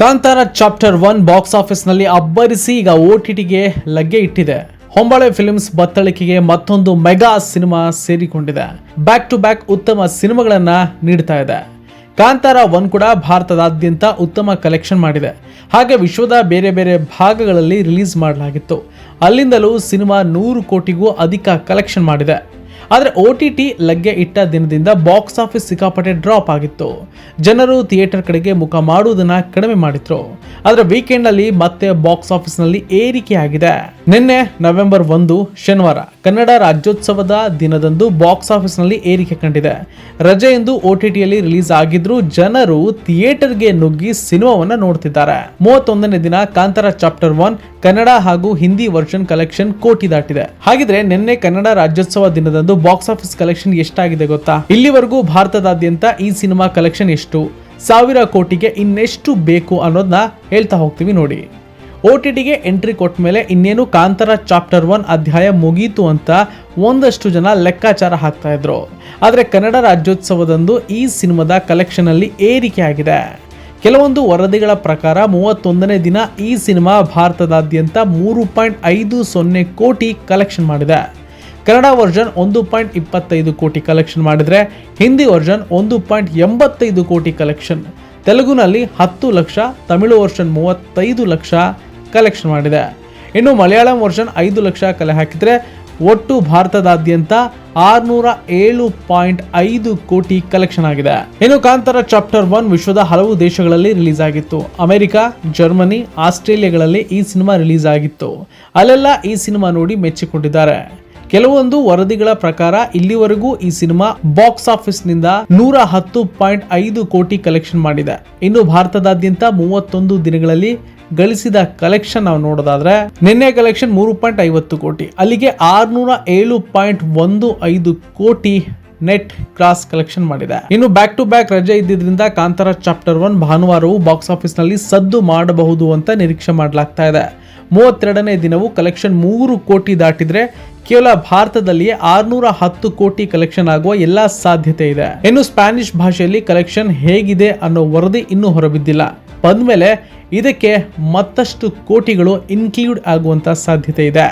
Kantara chapter one box ಆಫೀಸ್ನಲ್ಲಿ ಅಬ್ಬರಿಸಿ ಈಗ O T ಟಿಗೆ ಲಗ್ಗೆ ಇಟ್ಟಿದೆ. ಹೊಂಬಾಳೆ ಫಿಲ್ಮ್ಸ್ ಬತ್ತಳಿಕೆಗೆ ಮತ್ತೊಂದು ಮೆಗಾ ಸಿನಿಮಾ ಸೇರಿಕೊಂಡಿದೆ. ಬ್ಯಾಕ್ ಟು ಬ್ಯಾಕ್ ಉತ್ತಮ ಸಿನಿಮಾಗಳನ್ನ ನೀಡ್ತಾ ಇದೆ. ಕಾಂತಾರ ಒನ್ ಕೂಡ ಭಾರತದಾದ್ಯಂತ ಉತ್ತಮ ಕಲೆಕ್ಷನ್ ಮಾಡಿದೆ. ಹಾಗೆ ವಿಶ್ವದ ಬೇರೆ ಬೇರೆ ಭಾಗಗಳಲ್ಲಿ ರಿಲೀಸ್ ಮಾಡಲಾಗಿತ್ತು. ಅಲ್ಲಿಂದಲೂ ಸಿನಿಮಾ ನೂರು ಕೋಟಿಗೂ ಅಧಿಕ ಕಲೆಕ್ಷನ್ ಮಾಡಿದೆ. ಆದರೆ ಓ ಟಿ ಟಿ ಲಗ್ಗೆ ಇಟ್ಟ ದಿನದಿಂದ ಬಾಕ್ಸ್ ಆಫೀಸ್ ಸಿಕ್ಕಾಪಟ್ಟೆ ಡ್ರಾಪ್ ಆಗಿತ್ತು. ಜನರು ಥಿಯೇಟರ್ ಕಡೆಗೆ ಮುಖ ಮಾಡುವುದನ್ನು ಕಡಿಮೆ ಮಾಡಿದ್ರು. ಆದರೆ ವೀಕೆಂಡ್ನಲ್ಲಿ ಮತ್ತೆ ಬಾಕ್ಸ್ ಆಫೀಸ್ನಲ್ಲಿ ಏರಿಕೆಯಾಗಿದೆ. ನಿನ್ನೆ ನವೆಂಬರ್ ಒಂದು, ಶನಿವಾರ ಕನ್ನಡ ರಾಜ್ಯೋತ್ಸವದ ದಿನದಂದು ಬಾಕ್ಸ್ ಆಫೀಸ್ನಲ್ಲಿ ಏರಿಕೆ ಕಂಡಿದೆ. ರಜೆ ಎಂದು ಒ ಟಿ ಟಿಯಲ್ಲಿ ರಿಲೀಸ್ ಆಗಿದ್ರು ಜನರು ಥಿಯೇಟರ್ಗೆ ನುಗ್ಗಿ ಸಿನಿಮಾವನ್ನ ನೋಡ್ತಿದ್ದಾರೆ. ಮೂವತ್ತೊಂದನೇ ದಿನ ಕಾಂತಾರ ಚಾಪ್ಟರ್ ಒನ್ ಕನ್ನಡ ಹಾಗೂ ಹಿಂದಿ ವರ್ಷನ್ ಕಲೆಕ್ಷನ್ ಕೋಟಿ ದಾಟಿದೆ. ಹಾಗಿದ್ರೆ ನಿನ್ನೆ ಕನ್ನಡ ರಾಜ್ಯೋತ್ಸವ ದಿನದಂದು ಬಾಕ್ಸ್ ಆಫೀಸ್ ಕಲೆಕ್ಷನ್ ಎಷ್ಟಾಗಿದೆ ಗೊತ್ತಾ? ಇಲ್ಲಿವರೆಗೂ ಭಾರತದಾದ್ಯಂತ ಈ ಸಿನಿಮಾ ಕಲೆಕ್ಷನ್ ಎಷ್ಟು? ಸಾವಿರ ಕೋಟಿಗೆ ಇನ್ನೆಷ್ಟು ಬೇಕು ಅನ್ನೋದನ್ನ ಹೇಳ್ತಾ ಹೋಗ್ತೀವಿ ನೋಡಿ. ಒ ಟಿ ಟಿಗೆ ಎಂಟ್ರಿ ಕೊಟ್ಟ ಮೇಲೆ ಇನ್ನೇನು ಕಾಂತರ ಚಾಪ್ಟರ್ ಒನ್ ಅಧ್ಯಾಯ ಮುಗೀತು ಅಂತ ಒಂದಷ್ಟು ಜನ ಲೆಕ್ಕಾಚಾರ ಹಾಕ್ತಾ ಇದ್ರು. ಆದರೆ ಕನ್ನಡ ರಾಜ್ಯೋತ್ಸವದಂದು ಈ ಸಿನಿಮಾದ ಕಲೆಕ್ಷನ್ ಅಲ್ಲಿ ಏರಿಕೆ ಆಗಿದೆ. ಕೆಲವೊಂದು ವರದಿಗಳ ಪ್ರಕಾರ ಮೂವತ್ತೊಂದನೇ ದಿನ ಈ ಸಿನಿಮಾ ಭಾರತದಾದ್ಯಂತ ಮೂರು ಪಾಯಿಂಟ್ ಐದು ಸೊನ್ನೆ ಕೋಟಿ ಕಲೆಕ್ಷನ್ ಮಾಡಿದೆ. ಕನ್ನಡ ವರ್ಷನ್ ಒಂದು ಪಾಯಿಂಟ್ ಇಪ್ಪತ್ತೈದು ಕೋಟಿ ಕಲೆಕ್ಷನ್ ಮಾಡಿದರೆ, ಹಿಂದಿ ವರ್ಷನ್ ಒಂದು ಪಾಯಿಂಟ್ ಎಂಬತ್ತೈದು ಕೋಟಿ ಕಲೆಕ್ಷನ್ ತೆಲುಗುನಲ್ಲಿ ಹತ್ತು ಲಕ್ಷ, ತಮಿಳು ವರ್ಷನ್ ಮೂವತ್ತೈದು ಲಕ್ಷ ಕಲೆಕ್ಷನ್ ಮಾಡಿದೆ. ಇನ್ನು ಮಲಯಾಳಂ ವರ್ಷನ್ ಐದು ಲಕ್ಷ ಕಲೆ ಹಾಕಿದರೆ ಒಟ್ಟು ಭಾರತದಾದ್ಯಂತ ಆರ್ನೂರ ಏಳು ಪಾಯಿಂಟ್ ಐದು ಕೋಟಿ ಕಲೆಕ್ಷನ್ ಆಗಿದೆ. ಇನ್ನು ಕಾಂತಾರ ಚಾಪ್ಟರ್ ಒನ್ ವಿಶ್ವದ ಹಲವು ದೇಶಗಳಲ್ಲಿ ರಿಲೀಸ್ ಆಗಿತ್ತು. ಅಮೆರಿಕ, ಜರ್ಮನಿ, ಆಸ್ಟ್ರೇಲಿಯಾಗಳಲ್ಲಿ ಈ ಸಿನಿಮಾ ರಿಲೀಸ್ ಆಗಿತ್ತು. ಅಲ್ಲೆಲ್ಲ ಈ ಸಿನಿಮಾ ನೋಡಿ ಮೆಚ್ಚಿಕೊಂಡಿದ್ದಾರೆ. ಕೆಲವೊಂದು ವರದಿಗಳ ಪ್ರಕಾರ ಇಲ್ಲಿವರೆಗೂ ಈ ಸಿನಿಮಾ ಬಾಕ್ಸ್ ಆಫೀಸ್ನಿಂದ ನೂರ ಹತ್ತು ಪಾಯಿಂಟ್ ಐದು ಕೋಟಿ ಕಲೆಕ್ಷನ್ ಮಾಡಿದೆ. ಇನ್ನು ಭಾರತದಾದ್ಯಂತ ಮೂವತ್ತೊಂದು ದಿನಗಳಲ್ಲಿ ಗಳಿಸಿದ ಕಲೆಕ್ಷನ್ ನಾವು ನೋಡೋದಾದ್ರೆ ನಿನ್ನೆ ಕಲೆಕ್ಷನ್ ಮೂರು ಪಾಯಿಂಟ್ ಐವತ್ತು ಕೋಟಿ, ಅಲ್ಲಿಗೆ ಆರ್ನೂರ ಏಳು ಪಾಯಿಂಟ್ ಒಂದು ಐದು ಕೋಟಿ ನೆಟ್ ಕ್ರಾಸ್ ಕಲೆಕ್ಷನ್ ಮಾಡಿದೆ. ಇನ್ನು ಬ್ಯಾಕ್ ಟು ಬ್ಯಾಕ್ ರಜೆ ಇದ್ದಿದ್ರಿಂದ ಕಾಂತಾರ ಚಾಪ್ಟರ್ ಒನ್ ಭಾನುವಾರವು ಬಾಕ್ಸ್ ಆಫೀಸ್ನಲ್ಲಿ ಸದ್ದು ಮಾಡಬಹುದು ಅಂತ ನಿರೀಕ್ಷೆ ಮಾಡಲಾಗ್ತಾ ಇದೆ. ಮೂವತ್ತೆರಡನೇ ದಿನವೂ ಕಲೆಕ್ಷನ್ ಮೂರು ಕೋಟಿ ದಾಟಿದ್ರೆ ಕೇವಲ ಭಾರತದಲ್ಲಿಯೇ ಆರ್ನೂರ ಹತ್ತು ಕೋಟಿ ಕಲೆಕ್ಷನ್ ಆಗುವ ಎಲ್ಲಾ ಸಾಧ್ಯತೆ ಇದೆ. ಇನ್ನು ಸ್ಪ್ಯಾನಿಷ್ ಭಾಷೆಯಲ್ಲಿ ಕಲೆಕ್ಷನ್ ಹೇಗಿದೆ ಅನ್ನೋ ವರದಿ ಇನ್ನೂ ಹೊರಬಿದ್ದಿಲ್ಲ. ಬಂದ್ಮೇಲೆ ಇದಕ್ಕೆ ಮತ್ತಷ್ಟು ಕೋಟಿಗಳು ಇನ್ಕ್ಲೂಡ್ ಆಗುವಂತ ಸಾಧ್ಯತೆ ಇದೆ.